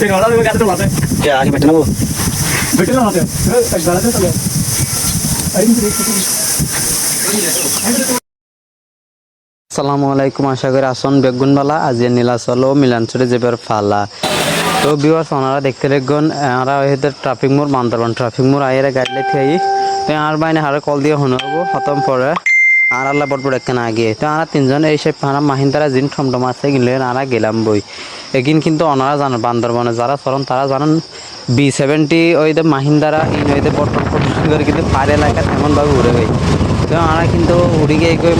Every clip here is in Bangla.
నేను వాళ్ళ కట్టడం అదే ఆగి పెట్టినాము పెట్టినాము అదే আসসালামু আলাইকুম, আশা করি আসন বেগুনবালা, আজিয়া নীলাচল ও জেবের ফালা। তো বিবাস ওনারা দেখতে দেখুন আমরা হয়তো ট্রাফিক মোড় মান্দারবান ট্রাফিক মোড়, আইয়ের গাড়ি লেখে আই। তো আর বাইনে হারে কল দিয়ে হনব খতম পরে। আর আল্লাহ বট একখানে আগে। তো আমরা তিনজন, এই সব আমরা মাহিন্দারা জিন ঠমটম আছে কিনলে আমরা গেলাম বই। এগিন কিন্তু ওনারা জানেন বান্দরবানে যারা চরণ, তারা জানেন বি সেভেন্টি ওই যে মাহিন্দারা ইন ওই যে বটন করে কিন্তু পার এলাকা তেমনভাবে উড়ে গই তো আমরা কিন্তু উড়ি গিয়ে গই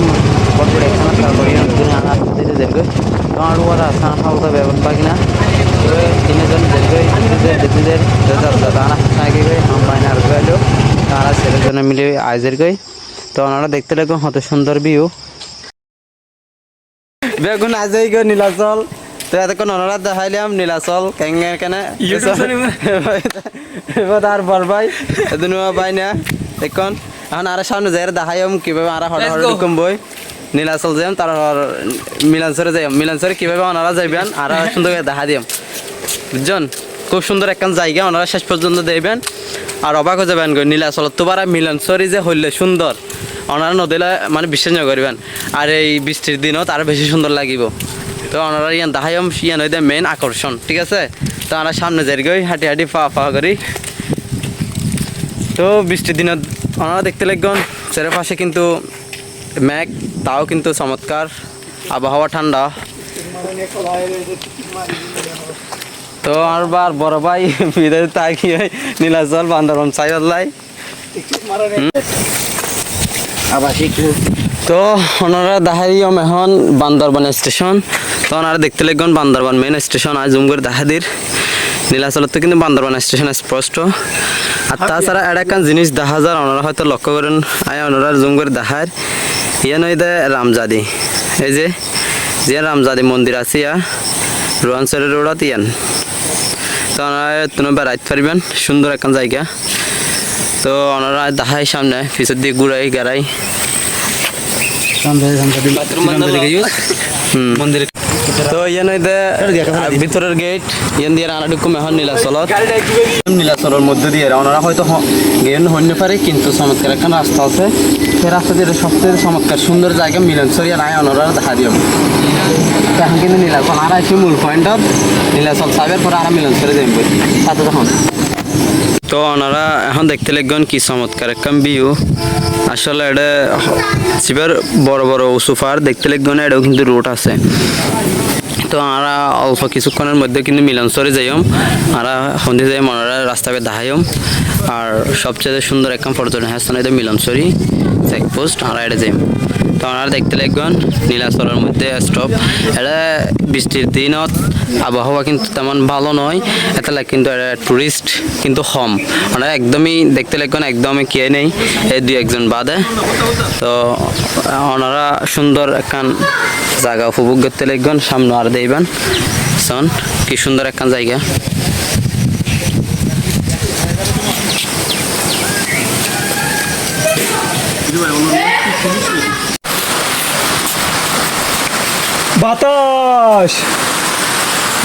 বট বট একখানে তারপরে আমরা দিতে দেখবে তো আর ওরা আসান ফালতা ব্যবহার পাই না। তো তিনজন দেখবে দিদিদের তারা আগে গই আম্বাইন আর গেলো। তারা ছেলেজনে মিলে আইজের গই তো ওনারা দেখতে লাগবে কত সুন্দর ভিউ বেগুন আজই গো নীলাচল। তো এতক্ষণ ওনারা দেখাইলাম নীলাচল কেঙ্গে কেনে। আর বল ভাই ভাই না। এখন এখন আর সামনে যাই দেখাইম কীভাবে আর হঠাৎ হঠাৎ কম বই। নীলাচল যাইম তার মিলানসরে যাইম। মিলানসরে কীভাবে ওনারা যাইবেন আর সুন্দর করে দেখা দিম। বুঝছেন? খুব সুন্দর একখান জায়গা ওনারা শেষ পর্যন্ত দেবেন আর অবাক হয়ে যাবেন গো নীলাচল তোবার মিলনসরি যে হইলে সুন্দর। ওনারা নদীলে মানে বিশ্বাস করবেন, আর এই বৃষ্টির দিনও তার বেশি সুন্দর লাগিব। তো ওনারা ইয়ান, দাহায়ম ইয়ান হইতে মেন আকর্ষণ, ঠিক আছে? তো আমরা সামনে যাই গই হাঁটি হাঁটি পা পা করি। তো বৃষ্টির দিনত ওনারা দেখতে লাগবেন চারপাশে কিন্তু ম্যাগ তাও কিন্তু চমৎকার। আবহাওয়া ঠান্ডা। তো আর বার বড় ভাই, বিদায় তাকিয়ে নীলাচল বান্দরবান আবাসিক তো ওনারা দাহারিয়ম এখন বান্দরবান স্টেশন। তো ওনারা দেখতে লাগবেন বান্দরবান মেন স্টেশন আর জুম করে দাহাদির। নীলাচলত তো কিন্তু বান্দরবান স্টেশন স্পষ্ট। আর তাছাড়া আর একখান জিনিস দেখা যায় ওনারা হয়তো লক্ষ্য করেন। আয় ওনারা জুম করে দেখার ইয়ে নয় দে রামজাদি। এই যে যে রামজাদি মন্দির আছে ইয়া। রোহানসরের রোডত ইয়ান। তো ওনারা তুমি বেড়াইতে পারবেন সুন্দর একখান জায়গা তো ওনারা দেখাই সামনে পিছের দিকে ঘুরাই গেড়াই মন্দির তো ইয়ান হইতে ভিতরের গেট ইয়ান দিয়ে রানা ঢুকুম এখন নীলাচলত নীলাচলের মধ্যে দিয়ে ওনারা হয়তো গেন হইতে পারে কিন্তু চমৎকার একটা রাস্তা আছে। সেই রাস্তা দিয়ে সবচেয়ে চমৎকার সুন্দর জায়গা মিলনসরি আর আয় ওনারা দেখা দিও এখন কিন্তু নীলাচল আর আছে মূল পয়েন্টত নীলাচল সাবের পরে আর মিলনসরি যাইব সাথে তখন তো ওনারা এখন দেখতে লাগবেন কি চমৎকার একটা ভিউ আসলে এটা শিবের বড় বড় পাহাড়, দেখতে লাগবেন এটাও কিন্তু রোড আছে। তো আমরা অল্প কিছুক্ষণের মধ্যে কিন্তু মিলনসরে যাইম আমরা সন্ধে যাই ওনারা রাস্তাকে দেখাইম আর সবচেয়ে সুন্দর একদম পর্যটন স্থান এটা মিলনসরি চেকপোস্ট আমরা এটা যাইম তো ওনারা দেখতে লাগবেন নীলাচলের মধ্যে স্টপ এটা বৃষ্টির দিনত আবহাওয়া কিন্তু তেমন ভালো নয়। এটা কিন্তু এটা টুরিস্ট কিন্তু কম। ওনারা একদমই দেখতে লাগবেন একদমই কে নেই। এই দুই একজন বাদে। তো, ওনারা সুন্দর একখান জায়গা উপভোগ করতে লাগবেন সামনে আর দেইবেন শোন, কি সুন্দর একখান জায়গা। বাতাস।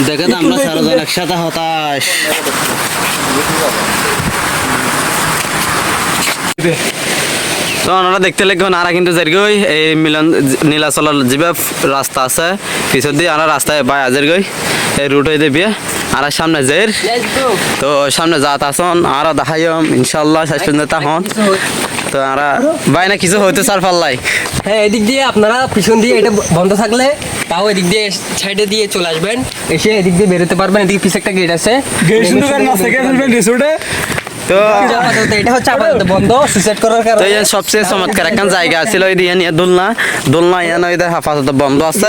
দেখে তো আমরা সারাজন একসাথে হতাশ। তো ওনারা দেখতে লাগবেন আর কিন্তু যারগই এই মিলন নীলাচলের যে রাস্তা আছে। পিছন দিয়ে আমরা রাস্তায় বাই আজের গই। এই রুট হয়ে দেবে। আর সামনে জের। তো সামনে যাত আসন আর দেখাইম ইনশাল্লাহ শেষ পর্যন্ত হন তো আমরা বাই না কিছু হইতে পাল্লাই হ্যাঁ এদিক দিয়ে আপনারা পিছন দিয়ে এটা বন্ধ থাকলে তাও এদিক দিয়ে সাইডে দিয়ে চলে আসবেন এসে এদিক দিয়ে বেরোতে পারবেন এদিকে পিছে একটা গেট আছে গেট শুনতে পারেন না সেকেন্ড ফেলবেন রিসোর্টে তো এটা হচ্ছে আপাতত বন্ধ সুইসাইড করার কারণে ইয়ান সবচেয়ে চমৎকার একখান জায়গা আছিল ওই দিয়ে নিয়ে দোলনা দোলনা ইয়ান ওই আপাতত বন্ধ আছে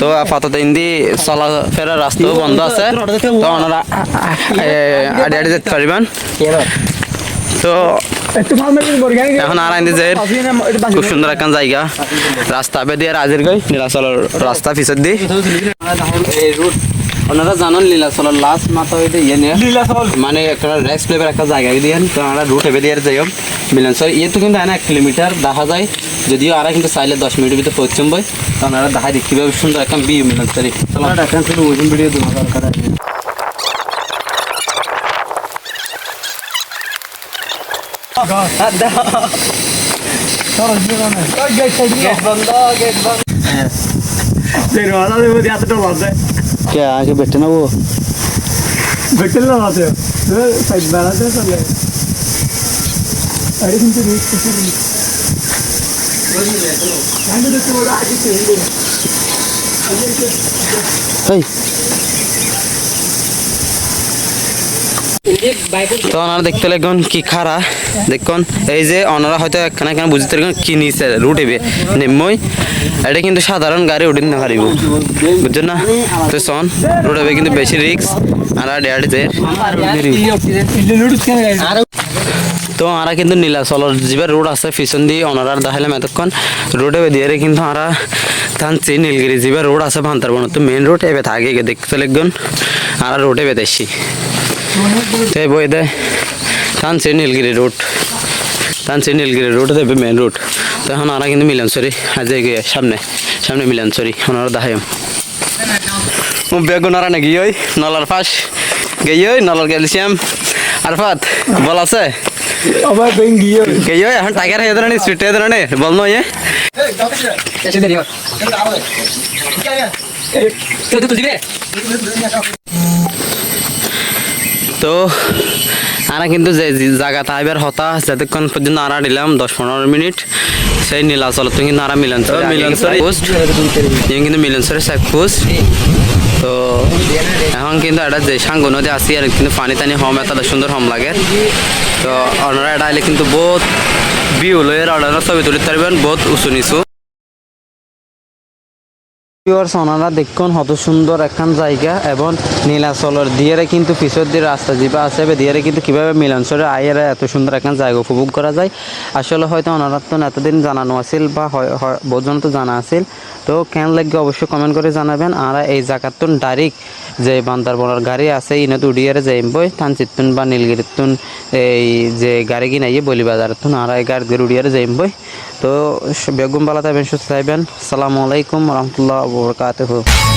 তো আপাতত ইন্দি চলাফেরার রাস্তাও বন্ধ আছে তো ওনারা এ, আড়ি আড়ি যেতে পারবেন তো এখন আর যে খুব সুন্দর একখান জায়গা। রাস্তা বে দিয়ে রাজের গই নীলাচলের রাস্তা পিছের দি। ওনারা জানান নীলাচলের লাস্ট মাথা হইতে ইয়ে নিয়ে। নীলাচল। মানে একটা রেস্ট লেভেল একটা জায়গা দিয়ে তো আমরা রুট এবে দিয়ে যাই মিলনসর ইয়ে তো কিন্তু এক কিলোমিটার দেখা যায়। যদিও আর কিন্তু চাইলে দশ মিনিটের ভিতরে পৌঁছম বই। তো আমরা দেখা কীভাবে সুন্দর একটা বিয়ে ওজন ভিডিও দেওয়া দরকার আছে সরো জীবন না ওই গেট সাইড গেট বন্ধ গেট বন্ধ সেই রাজা দেব দিয়ে এতটা বাজে কে আগে বেটে নেব বেটেল না আছে সাইড বাড়াতে চলে আরে কিন্তু রিস্ক আছে আমি দেখতে বড় আগে ছিল এই বাইকের তো ওনারা দেখতে লাগবেন কি খারা? দেখুন, এই যে ওনারা হয়তো এখানে এখানে বুঝতে পারবেন কি নিছে, রুট এবে, নেমই। এটা কিন্তু সাধারণ গাড়ি উঠিন না পারিব বুঝছেন না? তো সন রুট কিন্তু বেশি রিক্স আর ডেয়ারি যে তো আমরা কিন্তু নীলাচলর যে রোড আছে, পিছন দিয়ে ওনারা দেখাইলাম এতক্ষণ। রোডে দিয়ে কিন্তু আমরা থানছি নীলগিরি যে রোড আছে ভান্তারবন। তো মেন রোড এবে থাকে দেখতে লাগবেন আর রোডে বেদেছি তো এই বই দেয় থানছি নীলগিরি রোড থানছি নীলগিরি রোড দেবে মেন রোড তো এখন আমরা কিন্তু মিলনসরি আজ গিয়ে সামনে সামনে মিলনসরি ওনারা দেখাইম বেগুন আর নাকি ওই নলার পাশ গেই ওই নলার ক্যালসিয়াম আর ফাত বল আছে গেই ওই এখন টাইগার হয়ে ধরনের স্ট্রিট হয়ে বল নয় হয় তো দিবে তো আরা কিন্তু যে জায়গাটা আইবার হতা যতক্ষণ পর্যন্ত আরা দিলাম দশ পনেরো মিনিট সেই নীলাচল তো কিন্তু আরা মিলনসরি পোস্ট। কিন্তু মিলনসরি চেক পোস্ট। তো এখন কিন্তু এটা যে সাঙ্গ নদী আসি আর কিন্তু পানি টানি হম এটা সুন্দর হম লাগে। তো ওনারা এটা আইলে কিন্তু বহুত ভিউ লয়ের ওনারা ছবি তুলিতে পারবেন বহুত উঁচু নিচু। ভিউয়ার্স ওনারা দেখুন, কত সুন্দর একখান জায়গা এবং নীলাচলের দিয়ে কিন্তু পিছর দিয়ে রাস্তা যিবা আছে বে দিয়ে কিন্তু কীভাবে মিলনসরে আইয়ের এত সুন্দর একখান জায়গা উপভোগ করা যায়, আসলে হয়তো ওনারা তো এতদিন জানানো আছিল বা বহুজন তো জানা আছিল। তো কেন লাগবে অবশ্যই কমেন্ট করে জানাবেন। আর এই তো ডাইরেক্ট যে বান্দারবনের গাড়ি আছে, ইনে তো উডিয়ারে যাইবই তানচিত্তুন বা নীলগিরিতুন, এই যে গাড়ি কিনাইয়ে বলি বাজারতুন, আর এই গাড়ি উডিয়ারে যাইবই তো বেগুম বালা থাকবেন, সুস্থ থাকবেন। সালামু আলাইকুম রহমতুল্লাহ বরকাতুহ